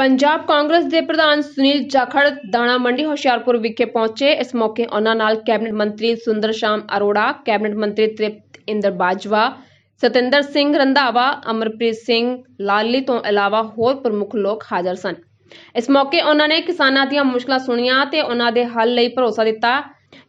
ਪੰਜਾਬ ਕਾਂਗਰਸ ਦੇ ਪ੍ਰਧਾਨ ਸੁਨੀਲ ਜਾਖੜ ਦਾਣਾ ਮੰਡੀ ਹੁਸ਼ਿਆਰਪੁਰ ਵਿਖੇ ਪਹੁੰਚੇ। ਇਸ ਮੌਕੇ ਉਹਨਾਂ ਨਾਲ ਕੈਬਨਿਟ ਮੰਤਰੀ ਸੁੰਦਰ ਸ਼ਾਮ ਅਰੋੜਾ, ਕੈਬਨਿਟ ਮੰਤਰੀ ਤ੍ਰਿਪਤ ਇੰਦਰ ਬਾਜਵਾ, ਸਤਿੰਦਰ ਸਿੰਘ ਰੰਧਾਵਾ, ਅਮਰਪ੍ਰੀਤ ਸਿੰਘ ਲਾਲੀ ਤੋਂ ਇਲਾਵਾ ਹੋਰ ਪ੍ਰਮੁੱਖ ਲੋਕ ਹਾਜ਼ਰ ਸਨ। ਇਸ ਮੌਕੇ ਉਹਨਾਂ ਨੇ ਕਿਸਾਨਾਂ ਦੀਆਂ ਮੁਸ਼ਕਲਾਂ ਸੁਣੀਆਂ ਤੇ ਉਹਨਾਂ ਦੇ ਹੱਲ ਲਈ ਭਰੋਸਾ ਦਿੱਤਾ।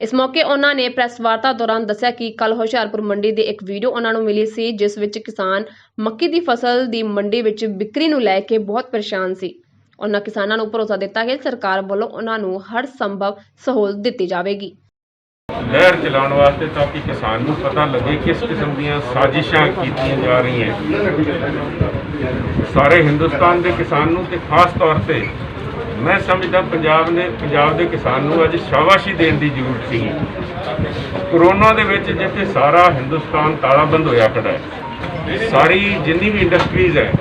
ਇਸ ਮੌਕੇ ਉਹਨਾਂ ਨੇ ਪ੍ਰੈਸ ਵਾਰਤਾ ਦੌਰਾਨ ਦੱਸਿਆ ਕਿ ਕੱਲ ਹੁਸ਼ਿਆਰਪੁਰ ਮੰਡੀ ਦੀ ਇੱਕ ਵੀਡੀਓ ਉਹਨਾਂ ਨੂੰ ਮਿਲੀ ਸੀ, ਜਿਸ ਵਿੱਚ ਕਿਸਾਨ ਮੱਕੀ ਦੀ ਫਸਲ ਦੀ ਮੰਡੀ ਵਿੱਚ ਵਿਕਰੀ ਨੂੰ ਲੈ ਕੇ ਬਹੁਤ ਪਰੇਸ਼ਾਨ ਸੀ। ਉਹਨਾਂ ਕਿਸਾਨਾਂ ਨੂੰ ਭਰੋਸਾ ਦਿੱਤਾ ਕਿ ਸਰਕਾਰ ਵੱਲੋਂ ਉਹਨਾਂ ਨੂੰ ਹਰ ਸੰਭਵ ਸਹੂਲਤ ਦਿੱਤੀ ਜਾਵੇਗੀ। ਲਹਿਰ ਚਲਾਉਣ ਵਾਸਤੇ ਤਾਂ ਕਿ ਕਿਸਾਨ ਨੂੰ ਪਤਾ ਲੱਗੇ ਕਿਸ ਕਿਸਮ ਦੀਆਂ ਸਾਜ਼ਿਸ਼ਾਂ ਕੀਤੀਆਂ ਜਾ ਰਹੀਆਂ। ਸਾਰੇ ਹਿੰਦੁਸਤਾਨ ਦੇ ਕਿਸਾਨ ਨੂੰ ਤੇ ਖਾਸ ਤੌਰ ਤੇ ਮੈਂ ਸਮਝਦਾ ਪੰਜਾਬ ਨੇ, ਪੰਜਾਬ ਦੇ ਕਿਸਾਨ ਨੂੰ ਅੱਜ ਸ਼ਾਬਾਸ਼ੀ ਦੇਣ ਦੀ ਜ਼ਰੂਰਤ ਸੀ। ਕਰੋਨਾ ਦੇ ਵਿੱਚ ਜਿੱਥੇ ਸਾਰਾ ਹਿੰਦੁਸਤਾਨ ਤਾਲਾਬੰਦ ਹੋਇਆ ਖੜਾ ਹੈ, ਸਾਰੀ ਜਿੰਨੀ ਵੀ ਇੰਡਸਟਰੀਜ਼ ਹੈ,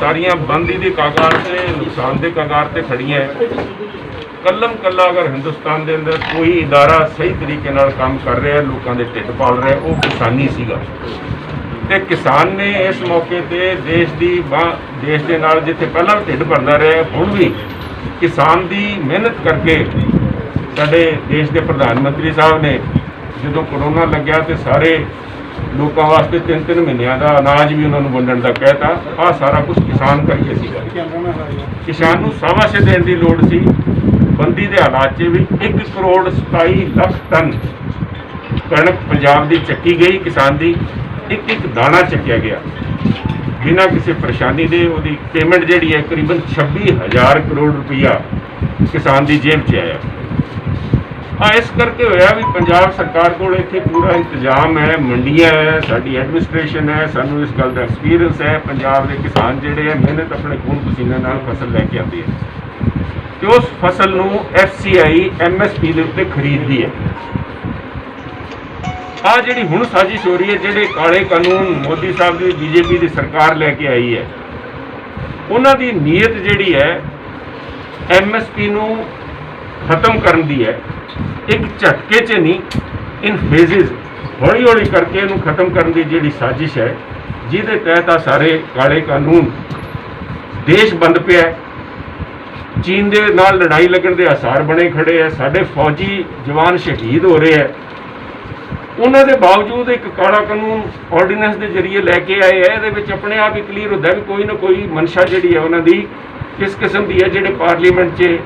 ਸਾਰੀਆਂ ਬੰਦੀ ਦੇ ਕਾਗਾਰ ਤੇ ਨੁਕਸਾਨ ਦੇ ਕਾਗਾਰ ਤੇ ਖੜੀਆਂ ਹੈ। ਕੱਲਮ ਕੱਲਾ ਅਗਰ ਹਿੰਦੁਸਤਾਨ ਦੇ ਅੰਦਰ ਕੋਈ ਇਦਾਰਾ ਸਹੀ ਤਰੀਕੇ ਨਾਲ ਕੰਮ ਕਰ ਰਿਹਾ, ਲੋਕਾਂ ਦੇ ਢਿੱਡ ਪਾਲ ਰਿਹਾ, ਉਹ ਕਿਸਾਨੀ ਸੀਗਾ। ਤੇ ਕਿਸਾਨ ਨੇ ਇਸ ਮੌਕੇ ਤੇ ਦੇਸ਼ ਦੀ ਬਾਂਹ ਦੇਸ਼ ਦੇ ਨਾਲ ਜਿੱਥੇ ਪਹਿਲਾਂ ਵੀ ਢਿੱਡ ਭਰਦਾ ਰਿਹਾ ਹੁਣ ਵੀ ਕਿਸਾਨ ਦੀ ਮਿਹਨਤ ਕਰਕੇ ਸਾਡੇ ਦੇਸ਼ ਦੇ ਪ੍ਰਧਾਨ ਮੰਤਰੀ ਸਾਹਿਬ ਨੇ ਜਦੋਂ ਕਰੋਨਾ ਲੱਗਿਆ ਤੇ ਸਾਰੇ ਲੋਕਾਂ ਵਾਸਤੇ ਤਿੰਨ ਤਿੰਨ ਮਹੀਨਿਆਂ ਦਾ ਅਨਾਜ ਵੀ ਉਹਨਾਂ ਨੂੰ ਵੰਡਣ ਦਾ ਕਹਿਤਾ ਆਹ ਸਾਰਾ ਕੁਝ ਕਿਸਾਨ ਕਰਕੇ ਸੀਗਾ ਕਿਸਾਨ ਨੂੰ ਸਾਵਾਸੇ ਦੇਣ ਦੀ ਲੋੜ ਸੀ, ਬੰਦੀ ਦੇ ਹਾਲਾਤ 'ਚ ਵੀ 1 ਕਰੋੜ 27 ਲੱਖ ਟਨ ਕਣਕ ਪੰਜਾਬ ਦੀ ਚੱਕੀ ਗਈ ਕਿਸਾਨ ਦੀ। ਇੱਕ ਇੱਕ ਦਾਣਾ ਚੱਕਿਆ ਗਿਆ। ਬਿਨਾਂ ਕਿਸੇ ਪਰੇਸ਼ਾਨੀ ਦੇ ਉਹਦੀ ਪੇਮੈਂਟ ਜਿਹੜੀ ਹੈ ਕਰੀਬਨ 26000 ਕਰੋੜ ਰੁਪਈਆ ਕਿਸਾਨ ਦੀ ਜੇਬ 'ਚ ਆਇਆ। ਆ ਇਸ ਕਰਕੇ ਹੋਇਆ ਵੀ ਪੰਜਾਬ ਸਰਕਾਰ ਕੋਲ ਇੱਥੇ ਪੂਰਾ ਇੰਤਜ਼ਾਮ ਹੈ, ਮੰਡੀਆਂ ਹੈ, ਸਾਡੀ ਐਡਮਿਨਿਸਟ੍ਰੇਸ਼ਨ ਹੈ, ਸਾਨੂੰ ਇਸ ਗੱਲ ਦਾ ਐਕਸਪੀਰੀਅੰਸ ਹੈ, ਪੰਜਾਬ ਦੇ ਕਿਸਾਨ ਜਿਹੜੇ ਹੈ ਮਿਹਨਤ ਆਪਣੇ ਖੂਨ ਪਸੀਨੇ ਨਾਲ ਫਸਲ ਲੈ ਕੇ ਆਉਂਦੇ ਹੈ। ਤੇ ਉਸ ਫਸਲ ਨੂੰ ਐਫਸੀਆਈ ਐਮਐਸਪੀ ਦੇ ਉੱਤੇ ਖਰੀਦਦੀ ਹੈ। ਆ ਜਿਹੜੀ ਹੁਣ ਸਾਜ਼ਿਸ਼ ਹੋ ਰਹੀ ਹੈ, ਜਿਹੜੇ ਕਾਲੇ ਕਾਨੂੰਨ ਮੋਦੀ ਸਾਹਿਬ ਦੀ, ਬੀਜੇਪੀ ਦੀ ਸਰਕਾਰ ਲੈ ਕੇ ਆਈ ਹੈ, ਉਹਨਾਂ ਦੀ ਨੀਅਤ ਜਿਹੜੀ ਹੈ ਐਮਐਸਪੀ ਨੂੰ ਖਤਮ ਕਰਨ ਦੀ ਹੈ। ਇੱਕ ਝਟਕੇ 'ਚ ਨਹੀਂ ਇਨ ਫੇਜ਼ਿਸ ਹੌਲੀ ਹੌਲੀ ਕਰਕੇ ਇਹਨੂੰ ਖਤਮ ਕਰਨ ਦੀ ਜਿਹੜੀ ਸਾਜ਼ਿਸ਼ ਹੈ, ਜਿਹਦੇ ਤਹਿਤ ਆ ਸਾਰੇ ਕਾਲੇ ਕਾਨੂੰਨ, ਦੇਸ਼ ਬੰਦ ਪਿਆ ਚੀਨ ਦੇ ਨਾਲ ਲੜਾਈ ਲੱਗਣ ਦੇ ਆਸਾਰ ਬਣੇ ਖੜੇ ਆ ਸਾਡੇ ਫੌਜੀ ਜਵਾਨ ਸ਼ਹੀਦ ਹੋ ਰਹੇ ਆ ਉਹਨਾਂ ਦੇ ਬਾਵਜੂਦ ਇੱਕ ਕਾਲਾ ਕਾਨੂੰਨ ਆਰਡੀਨੈਂਸ ਦੇ ਜ਼ਰੀਏ ਲੈ ਕੇ ਆਏ ਆ, ਇਹਦੇ ਵਿੱਚ ਆਪਣੇ ਆਪ ਹੀ ਕਲੀਅਰ ਹੁੰਦਾ ਵੀ ਕੋਈ ਨਾ ਕੋਈ ਮਨਸ਼ਾ ਜਿਹੜੀ ਹੈ ਉਹਨਾਂ ਦੀ ਕਿਸ ਕਿਸਮ ਦੀ ਹੈ ਜਿਹੜੇ ਪਾਰਲੀਮੈਂਟ 'ਚ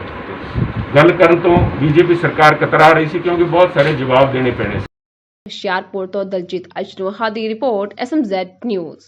ਗੱਲ ਕਰਨ ਤੋਂ ਬੀਜੇਪੀ ਸਰਕਾਰ ਕਤਰਾ ਰਹੀ ਸੀ, ਕਿਉਂਕਿ ਬਹੁਤ ਸਾਰੇ ਜਵਾਬ ਦੇਣੇ ਪੈਣੇ ਸੀ। ਹੁਸ਼ਿਆਰਪੁਰ ਤੋਂ ਦਲਜੀਤ ਅਜਨੋਹਾ ਦੀ ਰਿਪੋਰਟ ਐਸਐਮਜ਼ੈਡ ਨਿਊਜ਼।